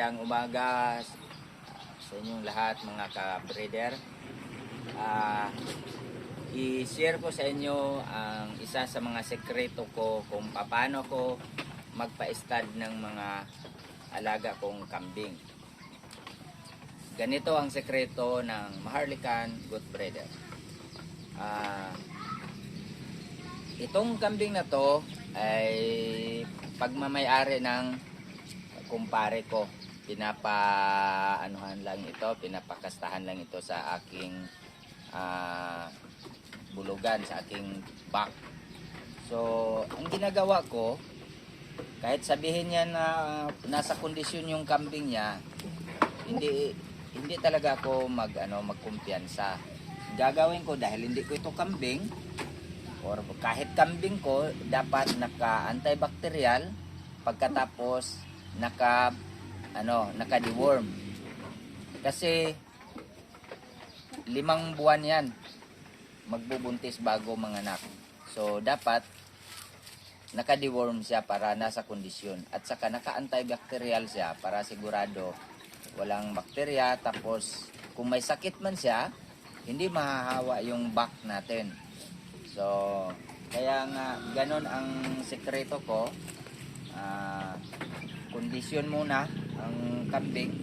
magandang umaga sa inyong lahat mga ka-breeder. Ah, i-share ko sa inyo ang isa sa mga sekreto ko kung paano ko magpa-stud ng mga alaga kong kambing. Ganito ang sekreto ng Maharlikan Good Breeder. Ah, itong kambing na to ay pagmamayari ng kumpare ko. Pinapa anuhan lang ito, pinapakastahan lang ito sa aking ah, bulugan, sa aking back. So, ang ginagawa ko, kahit sabihin niya na nasa kondisyon yung kambing niya, hindi hindi talaga ako mag ano magkumpiyansa. Gagawin ko dahil hindi ko ito kambing or kahit kambing ko dapat naka antibacterial pagkatapos naka ano naka deworm. Kasi limang buwan 'yan magbubuntis bago manganak. So dapat naka-deworm siya para nasa kondisyon at saka naka-antibacterial siya para sigurado walang bakterya tapos kung may sakit man siya hindi mahahawa yung back natin so kaya nga ganon ang sekreto ko Ah, kondisyon muna ang kambing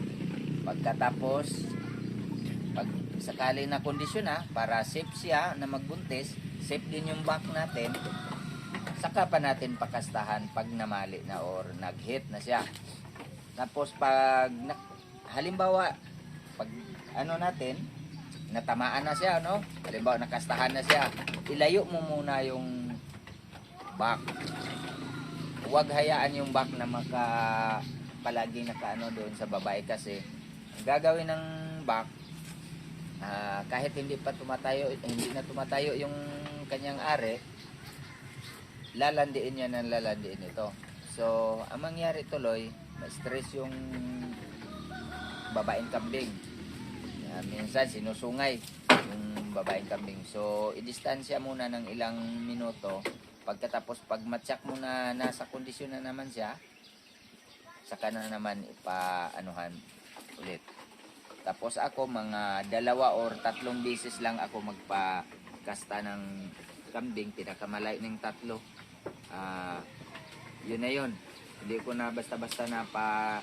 pagkatapos pag sakali na kondisyon na para safe siya na magbuntis safe din yung back natin saka pa natin pakastahan pag namali na or nag-hit na siya. Tapos pag halimbawa pag ano natin natamaan na siya no? Halimbawa nakastahan na siya, ilayo mo muna yung back. Huwag hayaan yung back na maka palagi nakaano doon sa babae kasi gagawin ng back ah, kahit hindi pa tumatayo hindi na tumatayo yung kanyang are lalandiin niya ng lalandiin ito. So, ang mangyari tuloy, ma-stress yung babaeng kambing. Uh, minsan, sinusungay yung babaeng kambing. So, i-distansya muna ng ilang minuto. Pagkatapos, pag matyak mo na nasa kondisyon na naman siya, saka na naman ipa-anuhan ulit. Tapos ako, mga dalawa or tatlong beses lang ako magpa-kasta ng kambing, pinakamalay ng tatlo. Ah yun na yun. Hindi ko na basta-basta na pa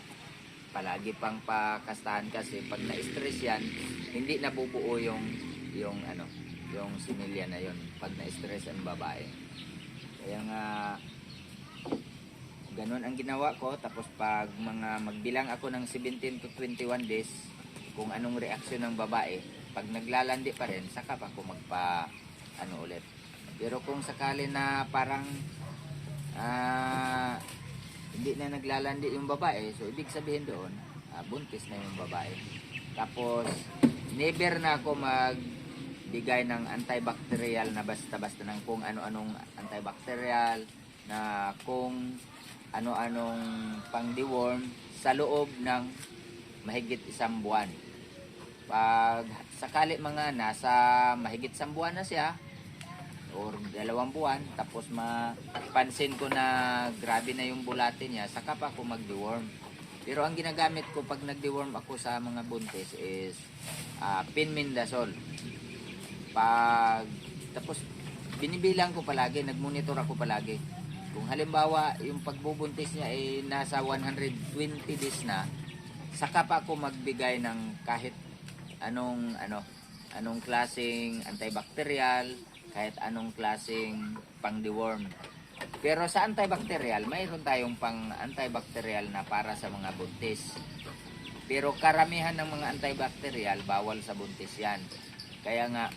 palagi pang pakastahan kasi pag na-stress yan hindi nabubuo yung yung ano yung similya na yun. Pag na-stress ang babae kaya nga ganun ang ginawa ko tapos pag mga magbilang ako ng 17 to 21 days kung anong reaksyon ng babae pag naglalandi pa rin saka pa ako magpa ano ulit pero kung sakali na parang ah, hindi na naglalandi yung babae, so ibig sabihin doon, ah, buntis na yung babae. Tapos, never na ako magbigay ng antibacterial na basta-basta ng kung ano-anong antibacterial, na kung ano-anong pang-deworm sa loob ng mahigit isang buwan. Pag sakali mga nasa mahigit isang buwan na siya, or dalawang buwan tapos mapansin ko na grabe na yung bulate niya saka pa ako mag-deworm pero ang ginagamit ko pag nag-deworm ako sa mga buntis is uh, pinmindasol pag tapos binibilang ko palagi nagmonitor ako palagi kung halimbawa yung pagbubuntis niya ay nasa 120 days na saka pa ako magbigay ng kahit anong ano anong klaseng antibacterial kahit anong klaseng pang-deworm. Pero sa antibacterial, mayroon tayong pang antibacterial na para sa mga buntis. Pero karamihan ng mga antibacterial, bawal sa buntis yan. Kaya nga,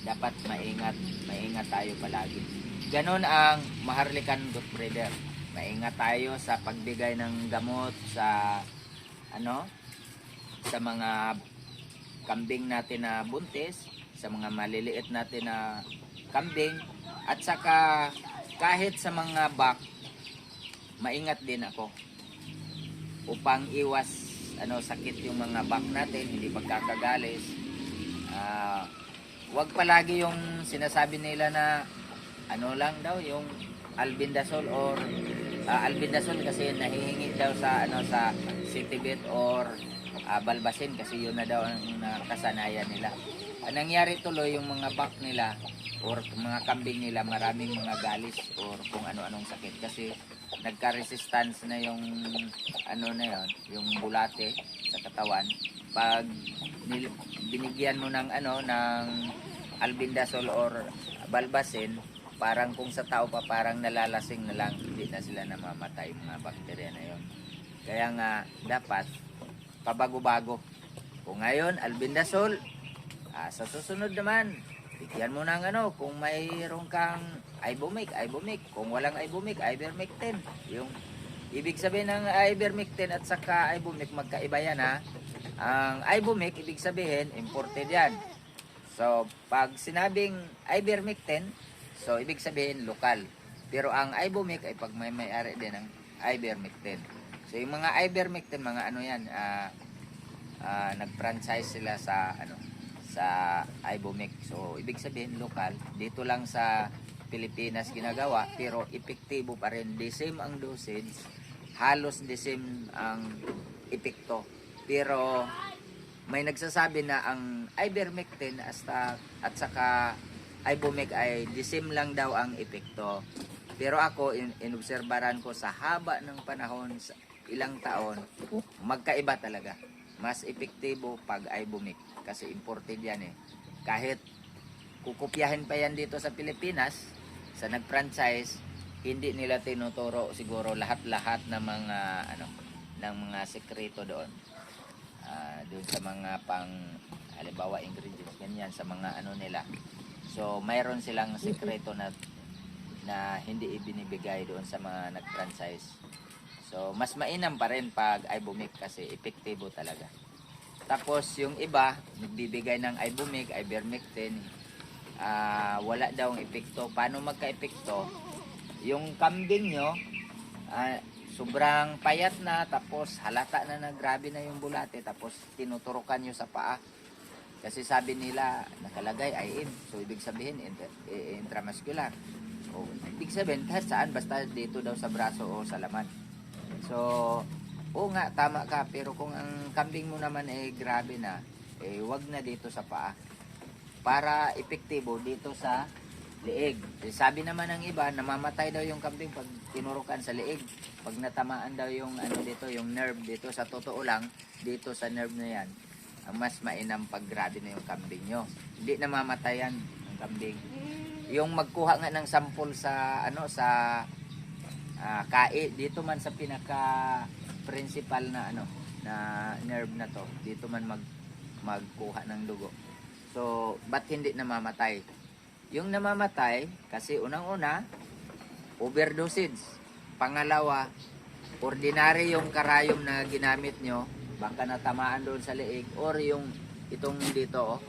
dapat maingat, maingat tayo palagi. Ganon ang Maharlikan Good Breeder. Maingat tayo sa pagbigay ng gamot sa ano sa mga kambing natin na buntis, sa mga maliliit natin na kambing at saka kahit sa mga bak maingat din ako upang iwas ano sakit yung mga bak natin hindi pagkakagalis Ah, wag palagi yung sinasabi nila na ano lang daw yung albendazole or ah, albendazole kasi nahihingi daw sa ano sa Citibet or ah, Balbasin kasi yun na daw ang nakasanayan nila. Ang nangyari tuloy yung mga bak nila or mga kambing nila maraming mga galis or kung ano-anong sakit kasi nagka-resistance na yung ano na yon yung bulate sa katawan pag binigyan mo ng ano ng albendazole or balbasin parang kung sa tao pa parang nalalasing na lang. Hindi na sila namamatay mga bakterya na yon kaya nga dapat pabago-bago. Kung ngayon albendazole ah, sa susunod naman bigyan mo ng ano kung mayroon kang ibumic ibumic kung walang ibumic ivermectin. Yung ibig sabihin ng ivermectin at saka ibumic magkaiba yan ha ang ibumic ibig sabihin imported yan So, pag sinabing ivermectin, so ibig sabihin lokal. Pero ang ibumic ay pag may may-ari din ng ivermectin. So, yung mga ivermectin, mga ano yan, ah ah, nag-franchise sila sa ano sa ibumic. So, ibig sabihin lokal. Dito lang sa Pilipinas ginagawa, pero epektibo pa rin. The same ang dosage, halos the same ang epekto. Pero may nagsasabi na ang ivermectin hasta at saka ibumic ay the same lang daw ang epekto. Pero ako, in, inobserbaran ko sa haba ng panahon, sa ilang taon, magkaiba talaga. Mas epektibo pag ibumic kasi imported yan eh. Kahit kukopyahin pa yan dito sa Pilipinas, sa nag-franchise, hindi nila tinuturo siguro lahat-lahat ng mga ano ng mga sekreto doon ah, doon sa mga pang halimbawa ingredients ganyan sa mga ano nila. So mayroon silang sekreto na na hindi ibinibigay doon sa mga nag-franchise. So mas mainam pa rin pag ibumic kasi epektibo talaga. Tapos yung iba nagbibigay ng ibumic ivermectin ah, wala daw ang epekto. Paano magka-epekto? Yung kambing nyo ah, sobrang payat na tapos halata na na grabe na yung bulate tapos tinuturukan nyo sa paa. Kasi sabi nila nakalagay IM so ibig sabihin inter, eh, intramuscular. O ibig sabihin kahit saan basta dito daw sa braso o sa laman. So oo nga tama ka pero kung ang kambing mo naman eh grabe na eh wag na dito sa paa. Para epektibo dito sa liig. Eh, Sabi naman ng iba, namamatay daw yung kambing pag tinurukan sa liig. Pag natamaan daw yung ano dito, yung nerve dito, sa totoo lang, dito sa nerve na yan, mas mainam pag grabe na yung kambing nyo. Hindi namamatay yan ang kambing. Yung magkuha nga ng sample sa ano sa ah, kai dito man sa pinaka principal na ano na nerve na to dito man mag magkuha ng dugo so ba't hindi namamatay yung namamatay, kasi unang-una, overdosage. Pangalawa, ordinary yung karayom na ginamit nyo, baka natamaan doon sa leeg, or yung itong dito, oh.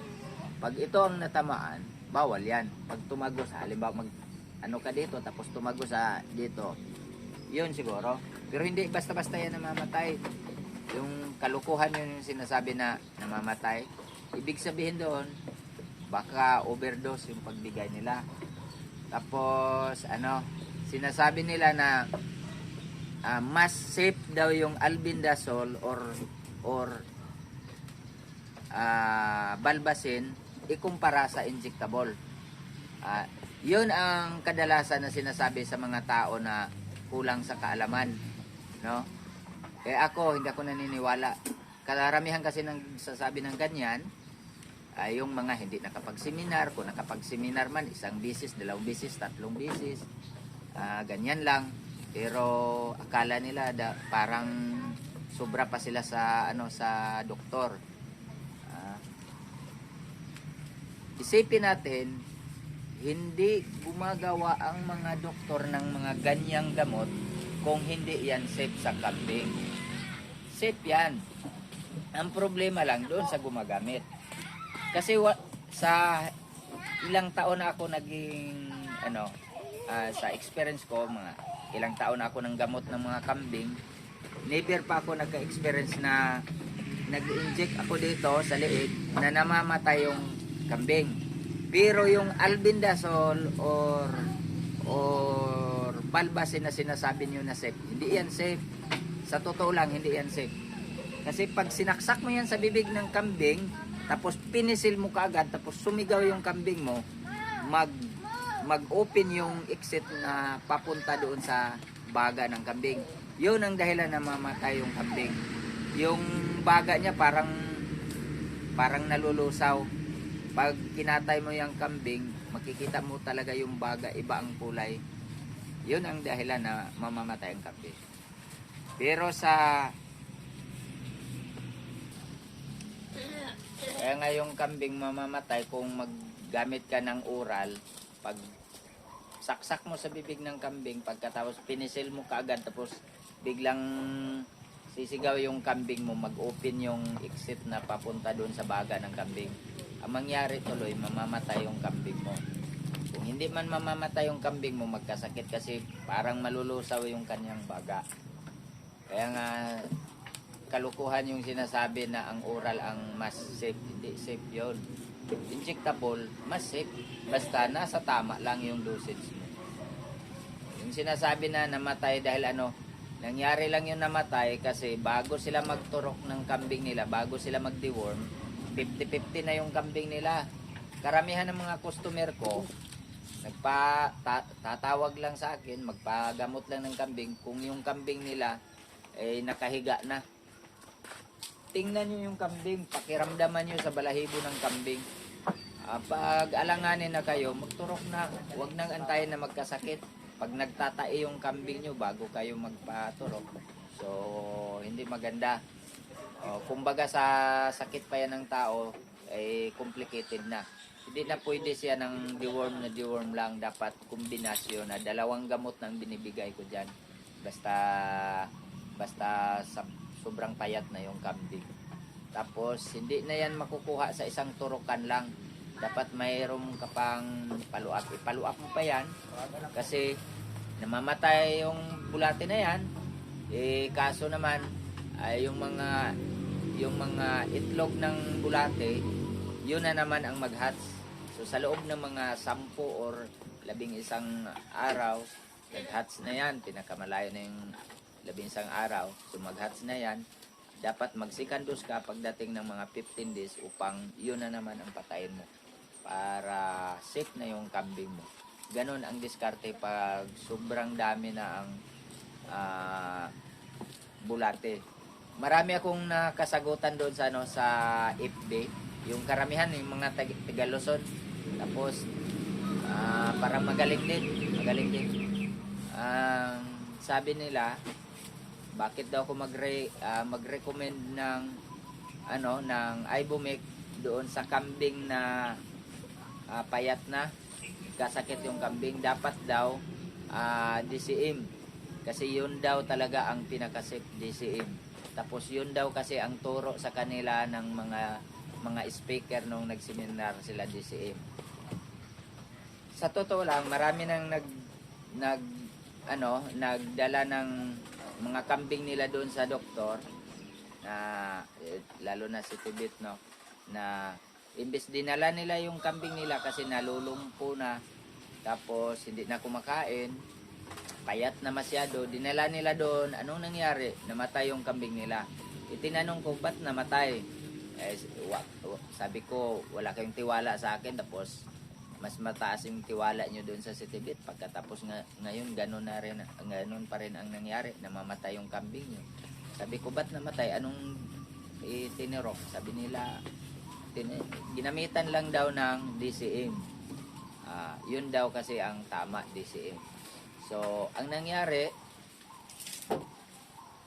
pag ito ang natamaan, bawal yan. Pag tumagos, halimbawa mag, ano ka dito, tapos tumagos sa dito, yun siguro. Pero hindi basta-basta yan namamatay. Yung kalukuhan yun yung sinasabi na namamatay. Ibig sabihin doon, baka overdose yung pagbigay nila. Tapos ano, sinasabi nila na ah, mas safe daw yung albendazole or or ah, balbasin ikumpara sa injectable. Ah, yun ang kadalasan na sinasabi sa mga tao na kulang sa kaalaman, no? Eh ako hindi ako naniniwala. Karamihan kasi nang sasabi ng ganyan, ay yung mga hindi nakapag-seminar, kung nakapag-seminar man, isang bisis, dalawang bisis, tatlong bisis, ah, ganyan lang. Pero akala nila da, parang sobra pa sila sa ano sa doktor. Ah, isipin natin, hindi gumagawa ang mga doktor ng mga ganyang gamot kung hindi yan safe sa kambing. Safe yan. Ang problema lang doon sa gumagamit. Kasi wa, sa ilang taon na ako naging ano ah, sa experience ko mga ilang taon na ako ng gamot ng mga kambing never pa ako nagka-experience na nag-inject ako dito sa liig na namamatay yung kambing pero yung albendazole or or balbasin na sinasabi nyo na safe. Hindi yan safe. Sa totoo lang, hindi yan safe. Kasi pag sinaksak mo yan sa bibig ng kambing, tapos pinisil mo kaagad, tapos sumigaw yung kambing mo, mag mag-open yung exit na papunta doon sa baga ng kambing. Yun ang dahilan na mamatay yung kambing. Yung baga niya parang parang nalulusaw. Pag kinatay mo yung kambing, makikita mo talaga yung baga, iba ang kulay. Yun ang dahilan na mamamatay ang kambing. Pero sa kaya nga yung kambing mamamatay kung maggamit ka ng oral, pag saksak mo sa bibig ng kambing, pagkatapos pinisil mo kaagad, tapos biglang sisigaw yung kambing mo, mag-open yung exit na papunta doon sa baga ng kambing. Ang mangyari tuloy, mamamatay yung kambing mo. Kung hindi man mamamatay yung kambing mo, magkasakit kasi parang malulusaw yung kanyang baga. Kaya nga, kalukuhan yung sinasabi na ang oral ang mas safe. Hindi safe yon Injectable, mas safe. Basta nasa tama lang yung dosage mo. Yung sinasabi na namatay dahil ano, nangyari lang yung namatay kasi bago sila magturok ng kambing nila, bago sila mag-deworm, 50-50 na yung kambing nila. Karamihan ng mga customer ko, nagpa ta- tatawag lang sa akin, magpagamot lang ng kambing kung yung kambing nila ay nakahiga na. Tingnan nyo yung kambing, pakiramdaman nyo sa balahibo ng kambing. Ah, pag alanganin na kayo, magturok na. Huwag nang antayin na magkasakit. Pag nagtatae yung kambing nyo bago kayo magpaturok. So, hindi maganda. Oh, kumbaga sa sakit pa yan ng tao, ay complicated na. Hindi na pwede siya ng deworm na deworm lang. Dapat kombinasyon na dalawang gamot nang binibigay ko dyan. Basta, basta sa sobrang payat na yung kambing. Tapos, hindi na yan makukuha sa isang turukan lang. Dapat mayroong kapang paluap. Ipaluap mo pa yan kasi namamatay yung bulate na yan. Eh, kaso naman, ay yung mga yung mga itlog ng bulate, yun na naman ang mag-hatch. So, sa loob ng mga sampu or labing isang araw, nag-hatch na yan. Pinakamalayo na yung labing isang araw. So, na yan. Dapat magsikandos ka pagdating ng mga 15 days upang yun na naman ang patayin mo para safe na yung kambing mo. Ganon ang diskarte pag sobrang dami na ang ah, bulate. Marami akong nakasagutan doon sa ano sa FB, yung karamihan yung mga tag. Tapos ah, parang magaling din, magaling din. Ang sabi nila, bakit daw ako magre ah, mag-recommend ng ano ng Ibumec doon sa kambing na ah, payat na. Kasakit yung kambing. Dapat daw ah, DCM kasi yun daw talaga ang pinakasip DCM tapos yun daw kasi ang turo sa kanila ng mga mga speaker nung nagseminar sila DCM sa totoo lang marami nang nag nag ano nagdala ng mga kambing nila doon sa doktor na eh, lalo na si Tibet no na imbes dinala nila yung kambing nila kasi nalulumpo na tapos hindi na kumakain payat na masyado dinala nila doon anong nangyari? Namatay yung kambing nila. Itinanong ko ba't namatay? Eh, sabi ko wala kayong tiwala sa akin tapos mas mataas yung tiwala nyo doon sa Citibit. Pagkatapos nga, ngayon ganun na rin ganun pa rin ang nangyari. Namamatay yung kambing nyo. Sabi ko ba't namatay? Anong itinirok sabi nila tin- ginamitan lang daw ng DCM Ah, yun daw kasi ang tama DCM so ang nangyari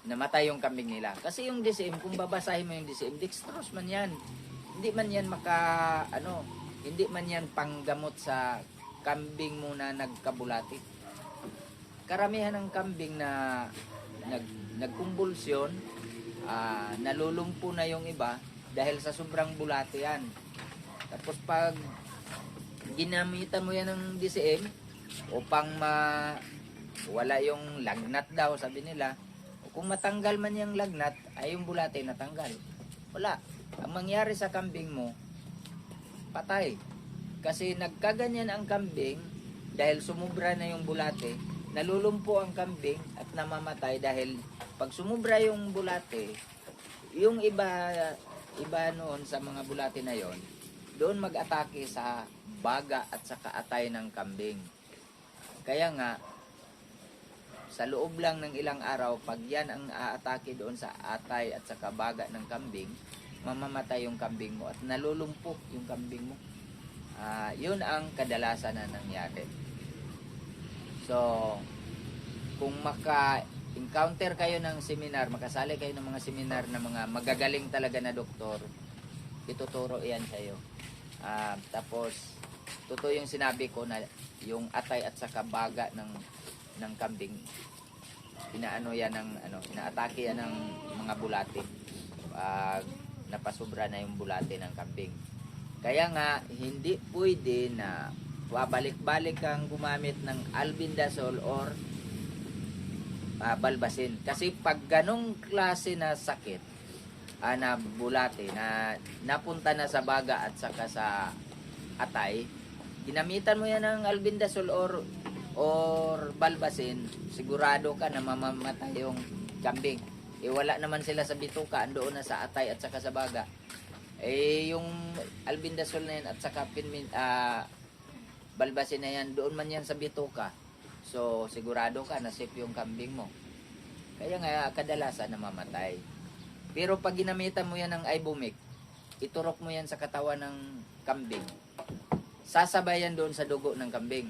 namatay yung kambing nila. Kasi yung DCM kung babasahin mo yung DCM dextrose man yan. Hindi man yan maka ano hindi man yan panggamot sa kambing mo na nagkabulati. Karamihan ng kambing na nag nagkumbulsyon ah, nalulumpo na yung iba dahil sa sobrang bulate yan. Tapos pag ginamitan mo yan ng DCM upang ma wala yung lagnat daw sabi nila kung matanggal man yung lagnat ay yung bulate natanggal. Wala. Ang mangyari sa kambing mo patay kasi nagkaganyan ang kambing dahil sumubra na yung bulate nalulumpo ang kambing at namamatay dahil pag sumubra yung bulate, yung iba iba noon sa mga bulate na yon, doon mag-atake sa baga at sa kaatay ng kambing. Kaya nga, sa loob lang ng ilang araw, pag yan ang aatake doon sa atay at sa kabaga ng kambing, mamamatay yung kambing mo at nalulumpo yung kambing mo. Ah, yun ang kadalasan na nangyari. So, kung maka-encounter kayo ng seminar, makasali kayo ng mga seminar na mga magagaling talaga na doktor, ituturo yan sa iyo. Ah, tapos, totoo yung sinabi ko na yung atay at saka baga ng ng kambing inaano yan ng ano inaatake yan ng mga bulate pag napasubra na yung bulate ng kambing kaya nga hindi pwede na babalik-balik kang gumamit ng albendazole or ah, balbasin kasi pag ganong klase na sakit ah, na bulate na napunta na sa baga at saka sa atay ginamitan mo yan ng albendazole or or balbasin, sigurado ka na mamamatay yung kambing. Eh wala naman sila sa bituka, andoon na sa atay at saka sa baga. Eh yung albendazole na yan at saka pinmin, ah, balbasin na yan, doon man yan sa bituka. So sigurado ka na safe yung kambing mo. Kaya nga kadalasan namamatay. Pero pag ginamitan mo yan ng ibumic, iturok mo yan sa katawan ng kambing. Sasabayan doon sa dugo ng kambing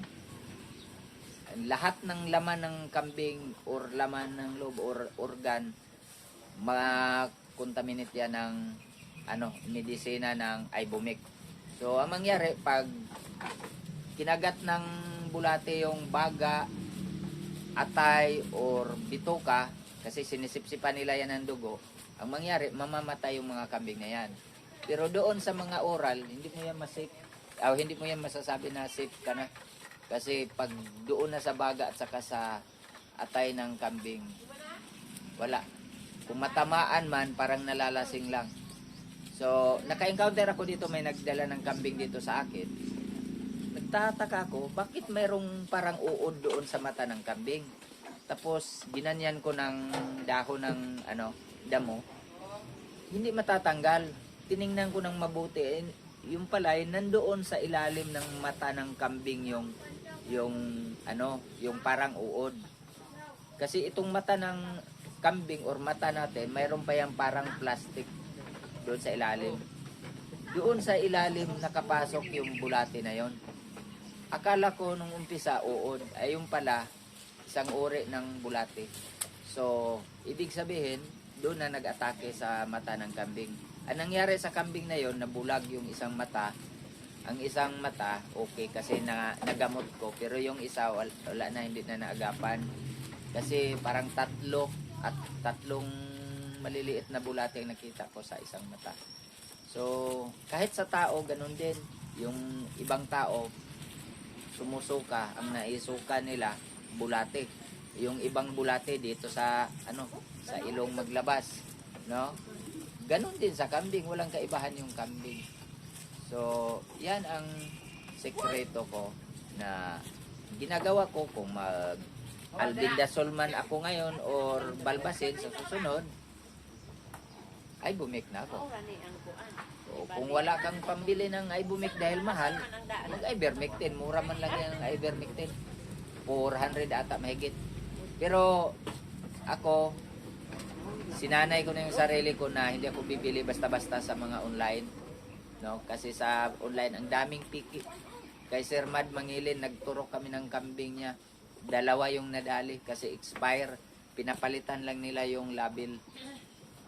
lahat ng laman ng kambing or laman ng loob or organ makontaminate yan ng ano, medisina ng ibumic. So, ang mangyari pag kinagat ng bulate yung baga, atay or bituka kasi sinisipsipan nila yan ng dugo, ang mangyari mamamatay yung mga kambing na yan. Pero doon sa mga oral, hindi mo yan masik, ah, hindi mo yan masasabi na safe ka na kasi pag doon na sa baga at saka sa atay ng kambing, wala. Kung matamaan man, parang nalalasing lang. So, naka-encounter ako dito, may nagdala ng kambing dito sa akin. Nagtataka ako, bakit mayroong parang uod doon sa mata ng kambing? Tapos, ginanyan ko ng dahon ng ano, damo. Hindi matatanggal. Tiningnan ko ng mabuti. eh, Yung palay, nandoon sa ilalim ng mata ng kambing yung yung ano, yung parang uod. Kasi itong mata ng kambing or mata natin, mayroon pa yung parang plastic doon sa ilalim. Doon sa ilalim nakapasok yung bulate na yon. Akala ko nung umpisa uod, ay yung pala isang uri ng bulate. So, ibig sabihin, doon na nag-atake sa mata ng kambing. Ang nangyari sa kambing na yon, nabulag yung isang mata, ang isang mata, okay kasi na, nagamot ko. Pero yung isa, wala na, hindi na naagapan. Kasi parang tatlo at tatlong maliliit na bulate ang nakita ko sa isang mata. So, kahit sa tao, ganun din. Yung ibang tao, sumusuka, ang naisuka nila, bulate. Yung ibang bulate dito sa, ano, sa ilong maglabas. No? Ganun din sa kambing, walang kaibahan yung kambing. So, yan ang sekreto ko na ginagawa ko kung mag albendazole man ako ngayon or balbasin sa susunod ay bumik na ako. So, kung wala kang pambili ng ibumic dahil mahal, mag ivermectin. Mura man lang yan ang ivermectin. 400 ata mahigit. Pero ako, sinanay ko na yung sarili ko na hindi ako bibili basta-basta sa mga online no kasi sa online ang daming piki kay Sir Mad Mangilin nagturok kami ng kambing niya dalawa yung nadali kasi expire pinapalitan lang nila yung label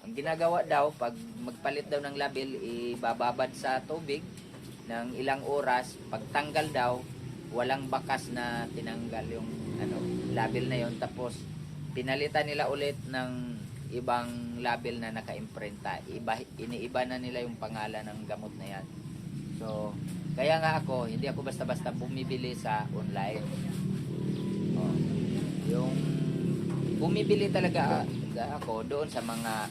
ang ginagawa daw pag magpalit daw ng label ibababad sa tubig ng ilang oras pagtanggal daw walang bakas na tinanggal yung ano label na yon tapos pinalitan nila ulit ng ibang label na naka-imprenta. Iba, iniiba na nila yung pangalan ng gamot na yan. So, kaya nga ako, hindi ako basta-basta bumibili sa online. Yung bumibili talaga ah, ako doon sa mga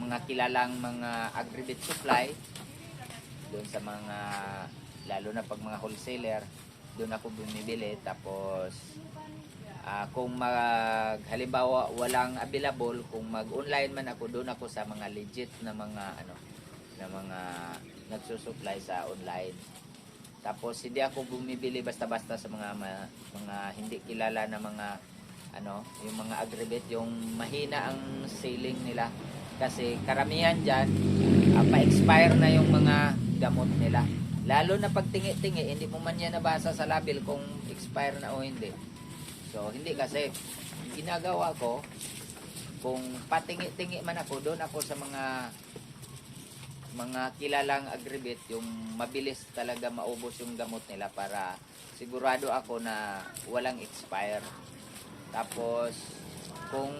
mga kilalang mga aggregate supply doon sa mga lalo na pag mga wholesaler doon ako bumibili tapos Ah, kung mag halimbawa walang available, kung mag-online man ako, doon ako sa mga legit na mga ano na mga nagsusupply sa online. Tapos hindi ako bumibili basta-basta sa mga mga hindi kilala na mga ano, yung mga agribet, yung mahina ang selling nila. Kasi karamihan diyan pa-expire na yung mga gamot nila. Lalo na pag tingi-tingi, hindi mo man yan nabasa sa label kung expire na o hindi. So, hindi kasi ginagawa ko kung patingi-tingi man ako, doon ako sa mga mga kilalang agribit, yung mabilis talaga maubos yung gamot nila para sigurado ako na walang expire. Tapos, kung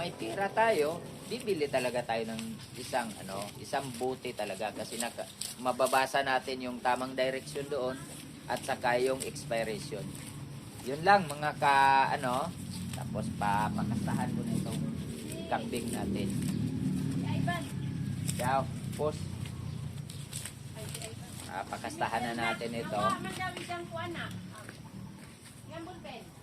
may tira tayo, bibili talaga tayo ng isang ano, isang buti talaga kasi naka, mababasa natin yung tamang direction doon at saka yung expiration. Yun lang mga ka ano, tapos papakasahan ko na itong kambing natin. Ciao, post. Ah, pakastahan na natin ito. Kuana? Yan, bulpen.